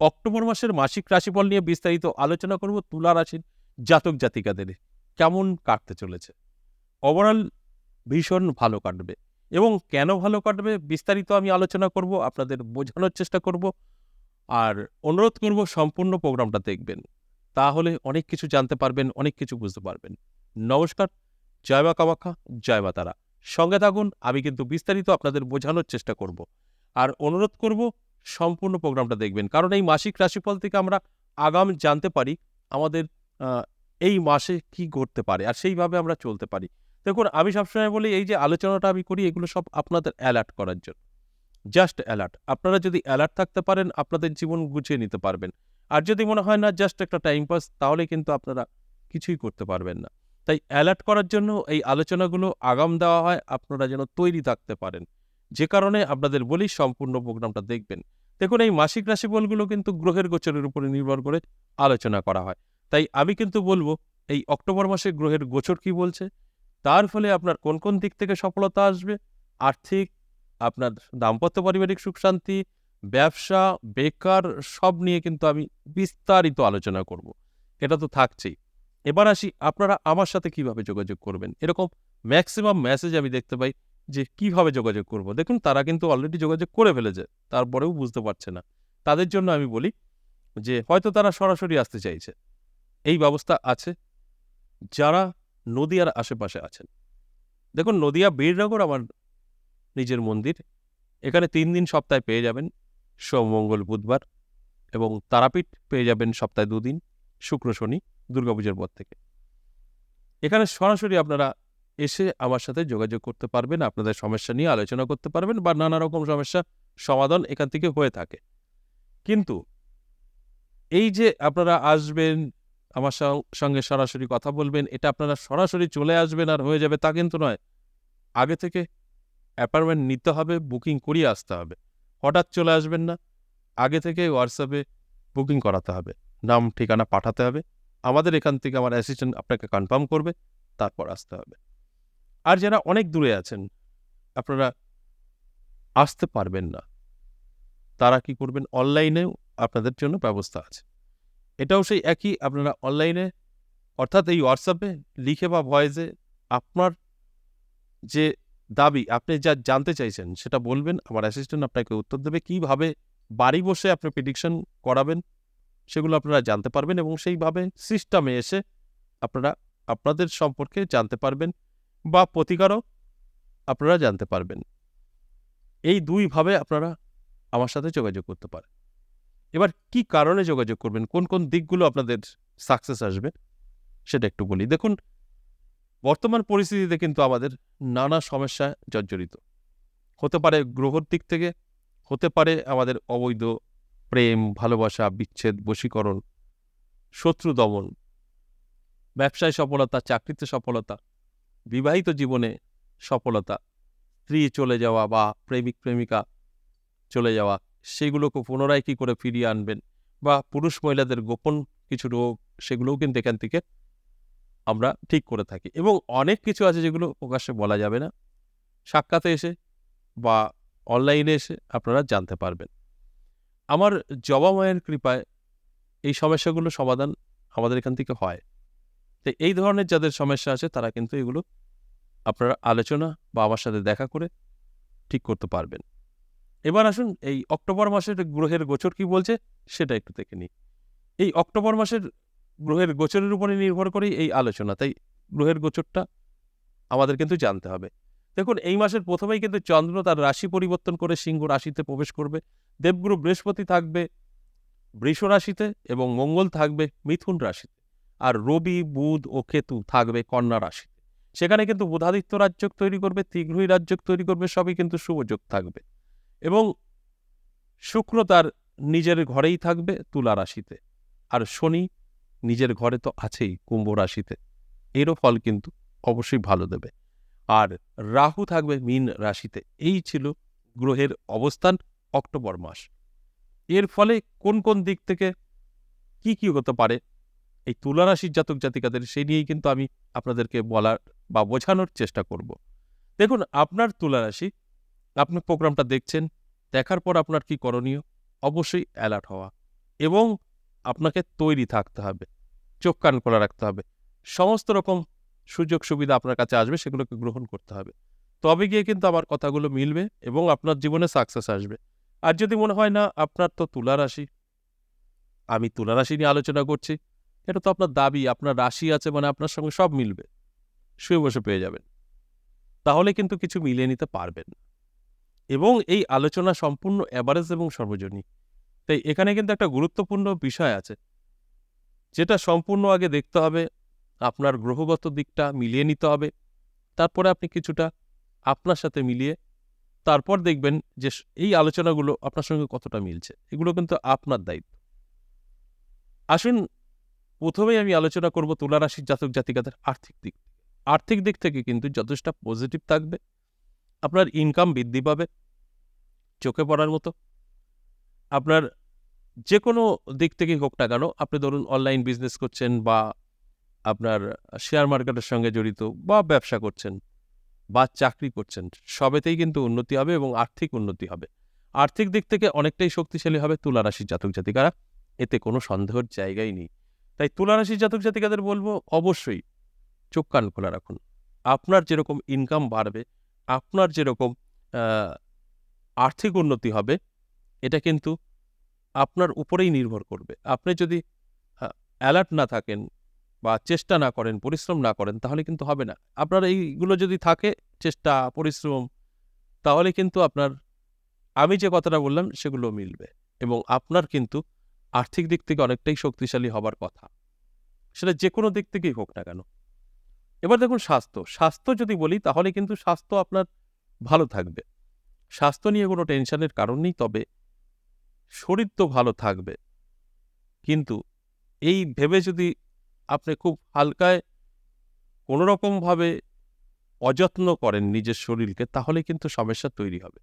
October মাসের মাসিক রাশিফল নিয়ে বিস্তারিত আলোচনা করব তুলা রাশির জাতক জাতিকাদের। কেমন কাটতে চলেছে? ওভারঅল ভীষণ ভালো কাটবে। এবং কেন ভালো কাটবে বিস্তারিত আমি আলোচনা করব, আপনাদের বোঝানোর চেষ্টা করব। আর অনুরোধ করব সম্পূর্ণ প্রোগ্রামটা দেখবেন। তাহলে অনেক কিছু জানতে পারবেন, অনেক কিছু বুঝতে পারবেন। নমস্কার, জয় মা কামাখ্যা, জয় মা তারা। সঙ্গে থাকুন, আমি কিন্তু বিস্তারিত আপনাদের বোঝানোর চেষ্টা করব। আর অনুরোধ করব সম্পূর্ণ প্রোগ্রামটা দেখবেন। কারণ এই মাসিক রাশিফল থেকে আমরা আগাম জানতে পারি আমাদের এই মাসে কি ঘটতে পারে আর সেইভাবে আমরা চলতে পারি। দেখুন, আমি সবসময় বলি, এই যে আলোচনাটা আমি করি, এগুলো সব আপনাদের অ্যালার্ট করার জন্য। Just alert. আপনারা যদি অ্যালার্ট থাকতে পারেন, আপনাদের জীবন গুছিয়ে নিতে পারবেন। আর যদি মনে হয় না, জাস্ট একটা টাইম পাস, তাহলে কিন্তু আপনারা কিছুই করতে পারবেন না। তাই অ্যালার্ট করার জন্য এই আলোচনাগুলো আগাম দেওয়া হয়, আপনারা যেন তৈরি থাকতে পারেন। যে কারণে আপনাদের বলি, সম্পূর্ণ প্রোগ্রামটা দেখবেন। দেখুন, এই মাসিক রাশিফলগুলো কিন্তু গ্রহের গোচরের উপরে নির্ভর করে আলোচনা করা হয়। তাই আমি কিন্তু বলব, এই অক্টোবর মাসে গ্রহের গোচর কি বলছে? তার ফলে আপনার কোন কোন দিক থেকে সফলতা আসবে? আর্থিক, আপনার দাম্পত্য পারিবারিক সুখ শান্তি, ব্যবসা, বেকার, সব নিয়ে কিন্তু আমি বিস্তারিত আলোচনা করব। এটা তো থাকছেই। এবার আসি, আপনারা আমার সাথে কীভাবে যোগাযোগ করবেন? এরকম ম্যাক্সিমাম মেসেজ আমি দেখতে পাই। যে কীভাবে যোগাযোগ করব। দেখুন, তারা কিন্তু অলরেডি যোগাযোগ করে ফেলেছে, তারপরেও বুঝতে পারছে না। তাদের জন্য আমি বলি যে, হয়তো তারা সরাসরি আসতে চাইছে। এই ব্যবস্থা আছে। যারা নদিয়ার আশেপাশে আছেন। দেখুন, নদিয়া বীরনগর আমার নিজের মন্দির। এখানে তিন দিন সপ্তাহে পেয়ে যাবেন, সোম, মঙ্গল, বুধবার এবং তারাপীঠ পেয়ে যাবেন সপ্তাহে দুদিন, শুক্র, শনি, দুর্গাপূজার পর থেকে। এখানে সরাসরি আপনারা এসে আমার সাথে যোগাযোগ করতে পারবেন, আপনাদের সমস্যা নিয়ে আলোচনা করতে পারবেন বা নানা রকম সমস্যা সমাধান এখান থেকে হয়ে থাকে। কিন্তু এই যে আপনারা আসবেন, আমার সঙ্গে সরাসরি কথা বলবেন, এটা আপনারা সরাসরি চলে আসবেন আর হয়ে যাবে তা কিন্তু নয়। আগে থেকে অ্যাপার্টমেন্ট নিতে হবে, বুকিং করিয়ে আসতে হবে। হঠাৎ চলে আসবেন না, আগে থেকে হোয়াটসঅ্যাপে বুকিং করাতে হবে, নাম, ঠিকানা পাঠাতে হবে। আমাদের এখান থেকে আমার অ্যাসিস্ট্যান্ট আপনাকে কনফার্ম করবে, তারপর আসতে হবে। আর যারা অনেক দূরে আছেন, আপনারা আসতে পারবেন না। তারা কি করবেন? অনলাইনেও আপনাদের জন্য ব্যবস্থা আছে। এটাও সেই একই, আপনারা অনলাইনে, অর্থাৎ এই হোয়াটসঅ্যাপে লিখে বা ভয়েসে আপনার যে দাবি, আপনি যা জানতে চাইছেন, সেটা বলবেন। আমার অ্যাসিস্ট্যান্ট আপনাকে উত্তর দেবে কীভাবে বাড়ি বসে আপনি প্রেডিকশন করাবেন, সেগুলো আপনারা জানতে পারবেন এবং সেইভাবে সিস্টেমে এসে আপনারা, আপনাদের সম্পর্কে জানতে পারবেন। বা প্রতিকারও আপনারা জানতে পারবেন। এই দুইভাবে আপনারা আমার সাথে যোগাযোগ করতে পারেন। এবার কি কারণে যোগাযোগ করবেন? কোন কোন দিকগুলো আপনাদের সাকসেস আসবে? সেটা একটু বলি। দেখুন, বর্তমান পরিস্থিতিতে কিন্তু আমাদের নানা সমস্যা জর্জরিত। হতে পারে গ্রহর দিক থেকে, হতে পারে আমাদের অবৈধ প্রেম, ভালোবাসা, বিচ্ছেদ, বশীকরণ, শত্রু দমন, ব্যবসায় সফলতা, চাকরিতে সফলতা বিবাহিত জীবনে সফলতা, স্ত্রী চলে যাওয়া বা প্রেমিক, প্রেমিকা চলে যাওয়া, সেগুলোকে পুনরায় কী করে ফিরিয়ে আনবেন বা পুরুষ মহিলাদের গোপন কিছু রোগ, সেগুলোও কিন্তু এখান থেকে আমরা ঠিক করে থাকি। এবং অনেক কিছু আছে যেগুলো প্রকাশ্যে বলা যাবে না। সাক্ষাতে এসে বা অনলাইনে এসে আপনারা জানতে পারবেন। আমার জবা মায়ের কৃপায় এই সমস্যাগুলো সমাধান আমাদের এখান থেকে হয়। তো এই ধরনের যাদের সমস্যা আছে, তারা কিন্তু এগুলো আপনারা আলোচনা বা আমার সাথে দেখা করে ঠিক করতে পারবেন। এবার আসুন, এই অক্টোবর মাসের গ্রহের গোচর কি বলছে, সেটা একটু দেখে নিই। এই অক্টোবর মাসের গ্রহের গোচরের উপরে নির্ভর করেই এই আলোচনা, তাই গ্রহের গোচরটা আমাদের কিন্তু জানতে হবে। দেখুন, এই মাসের প্রথমেই কিন্তু চন্দ্র তার রাশি পরিবর্তন করে সিংহ রাশিতে প্রবেশ করবে, দেবগুরু বৃহস্পতি থাকবে, বৃষ রাশিতে এবং মঙ্গল থাকবে মিথুন রাশিতে। আর রবি, বুধ ও কেতু থাকবে কন্যা রাশি সেখানে কিন্তু বুধাদিত্য রাজ্যক তৈরি করবে তীঘ্রই রাজ্যক তৈরি করবে, সবই কিন্তু শুভযোগ থাকবে। এবং শুক্র তার নিজের ঘরেই থাকবে তুলা রাশিতে। আর শনি নিজের ঘরে তো আছেই কুম্ভ রাশিতে। এরও ফল কিন্তু অবশ্যই ভালো দেবে। আর রাহু থাকবে মীন রাশিতে। এই ছিল গ্রহের অবস্থান অক্টোবর মাস। এর ফলে কোন কোন দিক থেকে কি কি হতে পারে এই তুলা রাশির জাতক জাতিকাদের, সেই নিয়েই কিন্তু আমি আপনাদেরকে বলার বা বোঝানোর চেষ্টা করব। দেখুন, আপনার তুলারাশি, আপনি প্রোগ্রামটা দেখছেন, দেখার পর আপনার কি করণীয়? অবশ্যই অ্যালার্ট হওয়া এবং আপনাকে তৈরি থাকতে হবে, চোখ কান খোলা রাখতে হবে। সমস্ত রকম সুযোগ সুবিধা আপনার কাছে আসবে, সেগুলোকে গ্রহণ করতে হবে। তবে গিয়ে কিন্তু আমার কথাগুলো মিলবে এবং আপনার জীবনে সাকসেস আসবে। আর যদি মনে হয় না, আপনার তো তুলা রাশি আমি তুলা রাশি নিয়ে আলোচনা করছি এটা তো আপনার দাবি, আপনার রাশি আছে মানে আপনার সঙ্গে সব মিলবে। শুয়ে বসে পেয়ে যাবেন। তাহলে কিন্তু কিছু মিলিয়ে নিতে পারবেন এবং এই আলোচনা সম্পূর্ণ অ্যাভারেজ এবং সর্বজনীন। তাই এখানে কিন্তু একটা গুরুত্বপূর্ণ বিষয় আছে, যেটা সম্পূর্ণ আগে দেখতে হবে, আপনার গ্রহগত দিকটা মিলিয়ে নিতে হবে, তারপরে আপনি কিছুটা আপনার সাথে মিলিয়ে তারপর দেখবেন যে এই আলোচনাগুলো আপনার সঙ্গে কতটা মিলছে। এগুলো কিন্তু আপনার দায়িত্ব। আসুন প্রথমেই আমি আলোচনা করব তুলা রাশির জাতক জাতিকাদের আর্থিক দিক আর্থিক দিক থেকে কিন্তু যথেষ্ট পজিটিভ থাকবে, আপনার ইনকাম বৃদ্ধি পাবে, চোখে পড়ার মতো। আপনার যে কোনো দিক থেকেই হোক না কেন, আপনি ধরুন অনলাইন বিজনেস করছেন বা আপনার শেয়ার মার্কেটের সঙ্গে জড়িত বা ব্যবসা করছেন বা চাকরি করছেন, সবেতেই কিন্তু উন্নতি হবে এবং আর্থিক উন্নতি হবে। আর্থিক দিক থেকে অনেকটাই শক্তিশালী হবে তুলা রাশির জাতক জাতিকারা, এতে কোনো সন্দেহের জায়গাই নেই। তাই তুলা রাশির জাতক জাতিকাদের বলব, অবশ্যই চোখ কান খোলা রাখুন। আপনার যেরকম ইনকাম বাড়বে, আপনার যেরকম আর্থিক উন্নতি হবে, এটা কিন্তু আপনার উপরেই নির্ভর করবে। আপনি যদি অ্যালার্ট না থাকেন বা চেষ্টা না করেন, পরিশ্রম না করেন, তাহলে কিন্তু হবে না। আপনার এইগুলো যদি থাকে, চেষ্টা, পরিশ্রম, তাহলে কিন্তু আপনার, আমি যে কথাটা বললাম, সেগুলো মিলবে এবং আপনার কিন্তু আর্থিক দিক থেকে অনেকটাই শক্তিশালী হবার কথা। সেটা যে কোনো দিক থেকেই হোক না কেন। এবার দেখুন স্বাস্থ্য। স্বাস্থ্য যদি বলি, তাহলে কিন্তু স্বাস্থ্য আপনার ভালো থাকবে। স্বাস্থ্য নিয়ে কোনো টেনশনের কারণ নেই, তবে শরীর তো ভালো থাকবে। কিন্তু এই ভেবে যদি আপনি খুব হালকায় কোনো রকমভাবে অযত্ন করেন নিজের শরীরকে, তাহলে কিন্তু সমস্যা তৈরি হবে।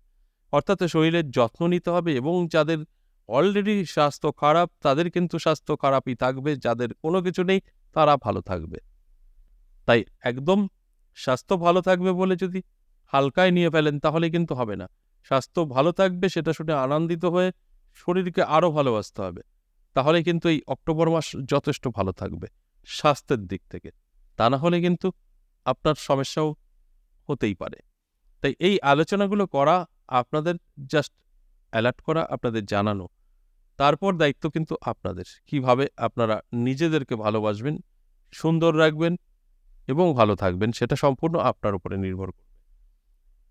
অর্থাৎ শরীরের যত্ন নিতে হবে এবং যাদের অলরেডি স্বাস্থ্য খারাপ, তাদের কিন্তু স্বাস্থ্য খারাপই থাকবে, যাদের কোনো কিছু নেই, তারা ভালো থাকবে। তাই একদম স্বাস্থ্য ভালো থাকবে বলে যদি হালকায় নিয়ে ফেলেন, তাহলে কিন্তু হবে না। স্বাস্থ্য ভালো থাকবে, সেটা শুনে আনন্দিত হয়ে শরীরকে আরও ভালোবাসতে হবে। তাহলে কিন্তু এই অক্টোবর মাস যথেষ্ট ভালো থাকবে স্বাস্থ্যের দিক থেকে। তা না হলে কিন্তু আপনার সমস্যাও হতেই পারে। তাই এই আলোচনাগুলো করা, আপনাদের জাস্ট অ্যালার্ট করা আপনাদের জানানো। তারপর দায়িত্ব কিন্তু আপনাদের। কীভাবে আপনারা নিজেদেরকে ভালোবাসবেন, সুন্দর রাখবেন এবং ভালো থাকবেন সেটা সম্পূর্ণ আপনার উপরে নির্ভর করবে।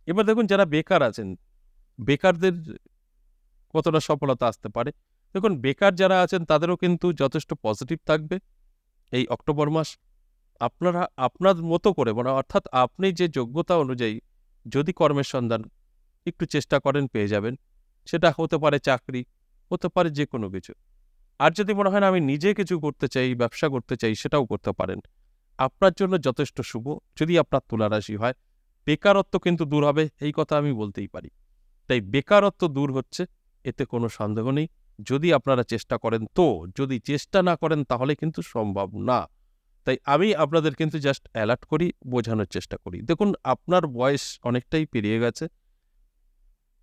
এবার দেখুন যারা বেকার আছেন, বেকারদের কতটা সফলতা আসতে পারে? দেখুন বেকার যারা আছেন তাদেরও কিন্তু যথেষ্ট পজিটিভ থাকবে এই অক্টোবর মাস। আপনারা আপনার মতো করে মানে অর্থাৎ আপনি যে যোগ্যতা অনুযায়ী যদি কর্মের সন্ধান একটু চেষ্টা করেন পেয়ে যাবেন। সেটা হতে পারে চাকরি, হতে পারে যে কোনো কিছু। আর যদি মনে হয় না, আমি নিজে কিছু করতে চাই, ব্যবসা করতে চাই, সেটাও করতে পারেন। আপনার জন্য যথেষ্ট শুভ, যদি আপনার তুলারাশি হয়। বেকারত্ব কিন্তু দূর হবে, এই কথা আমি বলতেই পারি। তাই বেকারত্ব দূর হচ্ছে, এতে কোনো সন্দেহ নেই। যদি আপনারা চেষ্টা করেন তো, যদি চেষ্টা না করেন তাহলে কিন্তু সম্ভব না। তাই আমি আপনাদের কিন্তু জাস্ট অ্যালার্ট করি, বোঝানোর চেষ্টা করি। দেখুন, আপনার বয়স অনেকটাই পেরিয়ে গেছে।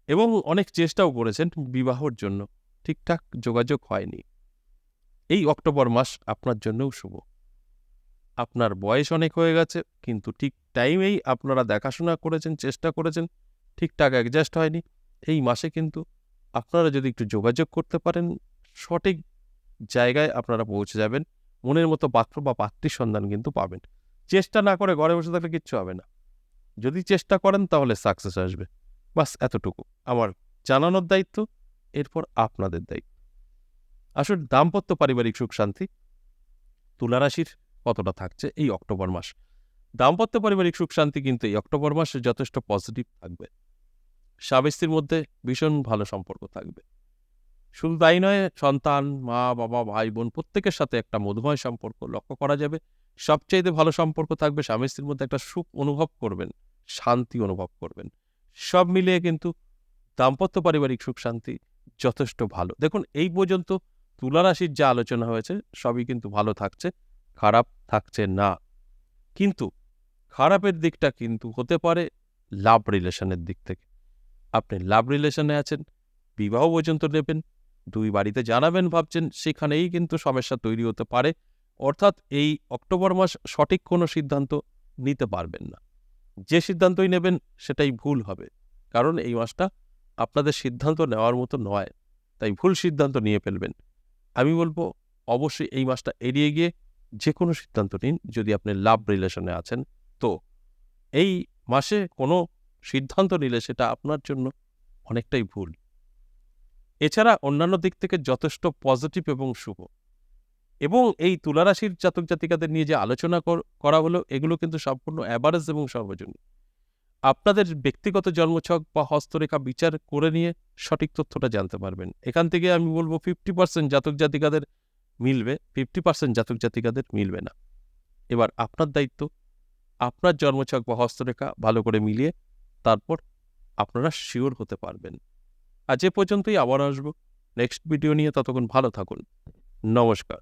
এবং অনেক চেষ্টাও করেছেন বিবাহর জন্য। ঠিকঠাক যোগাযোগ হয়নি। এই অক্টোবর মাস আপনার জন্যও শুভ। আপনার বয়স অনেক হয়ে গেছে, কিন্তু ঠিক টাইমেই আপনারা দেখাশোনা করেছেন, চেষ্টা করেছেন, ঠিকঠাক অ্যাডজাস্ট হয়নি। এই মাসে কিন্তু আপনারা যদি একটু যোগাযোগ করতে পারেন, সঠিক জায়গায় আপনারা পৌঁছে যাবেন। মনের মতো পাত্র বা পাত্রীর সন্ধান কিন্তু পাবেন। চেষ্টা না করে ঘরে বসে থাকলে কিচ্ছু হবে না। যদি চেষ্টা করেন তাহলে সাকসেস আসবে। বাস এতটুকু। আমার জানানোর দায়িত্ব, এরপর আপনাদের দায়িত্ব। আসলে দাম্পত্য পারিবারিক সুখ শান্তি তুলারাশির কতটা থাকছে এই অক্টোবর মাস। দাম্পত্য পারিবারিক সুখ শান্তি কিন্তু এই অক্টোবর মাসে যথেষ্ট পজিটিভ থাকবে। স্বামী স্ত্রীর মধ্যে ভীষণ ভালো সম্পর্ক থাকবে। শুধু তাই নয়, সন্তান, মা, বাবা, ভাই, বোন প্রত্যেকের সাথে একটা মধুময় সম্পর্ক লক্ষ্য করা যাবে। সবচাইতে ভালো সম্পর্ক থাকবে স্বামী স্ত্রীর মধ্যে একটা সুখ অনুভব করবেন, শান্তি অনুভব করবেন। সব মিলিয়ে কিন্তু দাম্পত্য পারিবারিক সুখ শান্তি যথেষ্ট ভালো। দেখুন, এই পর্যন্ত তুলা রাশির যা আলোচনা হয়েছে, সবই কিন্তু ভালো থাকছে, খারাপ থাকছে না। কিন্তু খারাপের দিকটা কিন্তু হতে পারে লাভ রিলেশনের দিক থেকে। আপনি লাভ রিলেশনে আছেন, বিবাহ পর্যন্ত নেবেন, দুই বাড়িতে জানাবেন, ভাবছেন, সেখানেই কিন্তু সমস্যা তৈরি হতে পারে। অর্থাৎ এই অক্টোবর মাস সঠিক কোনো সিদ্ধান্ত নিতে পারবেন না। যে সিদ্ধান্তই নেবেন সেটাই ভুল হবে। কারণ এই মাসটা আপনাদের সিদ্ধান্ত নেওয়ার মতো নয়, তাই ভুল সিদ্ধান্ত নিয়ে ফেলবেন। আমি বলব, অবশ্যই এই মাসটা এড়িয়ে গিয়ে যে কোনো সিদ্ধান্ত নিন, যদি আপনি লাভ রিলেশনে আছেন। তো, এই মাসে কোনো সিদ্ধান্ত নিলে সেটা আপনার জন্য অনেকটাই ভুল। এছাড়া অন্যান্য দিক থেকে যথেষ্ট পজিটিভ এবং শুভ। এবং এই তুলারাশির জাতক জাতিকাদের নিয়ে যে আলোচনা করা হলো, এগুলো কিন্তু সম্পূর্ণ অ্যাভারেজ এবং সর্বজনীন। আপনাদের ব্যক্তিগত জন্মছক বা হস্তরেখা বিচার করে নিয়ে সঠিক তথ্যটা জানতে পারবেন। এখান থেকে আমি বলব ফিফটি পার্সেন্ট জাতক জাতিকাদের মিলবে ফিফটি পার্সেন্ট জাতক জাতিকাদের মিলবে না। এবার আপনার দায়িত্ব, আপনার জন্মছক বা হস্তরেখা ভালো করে মিলিয়ে তারপর আপনারা শিওর হতে পারবেন। আজ এ পর্যন্তই, আবার আসব। নেক্সট ভিডিও নিয়ে ততক্ষণ ভালো থাকুন। নমস্কার।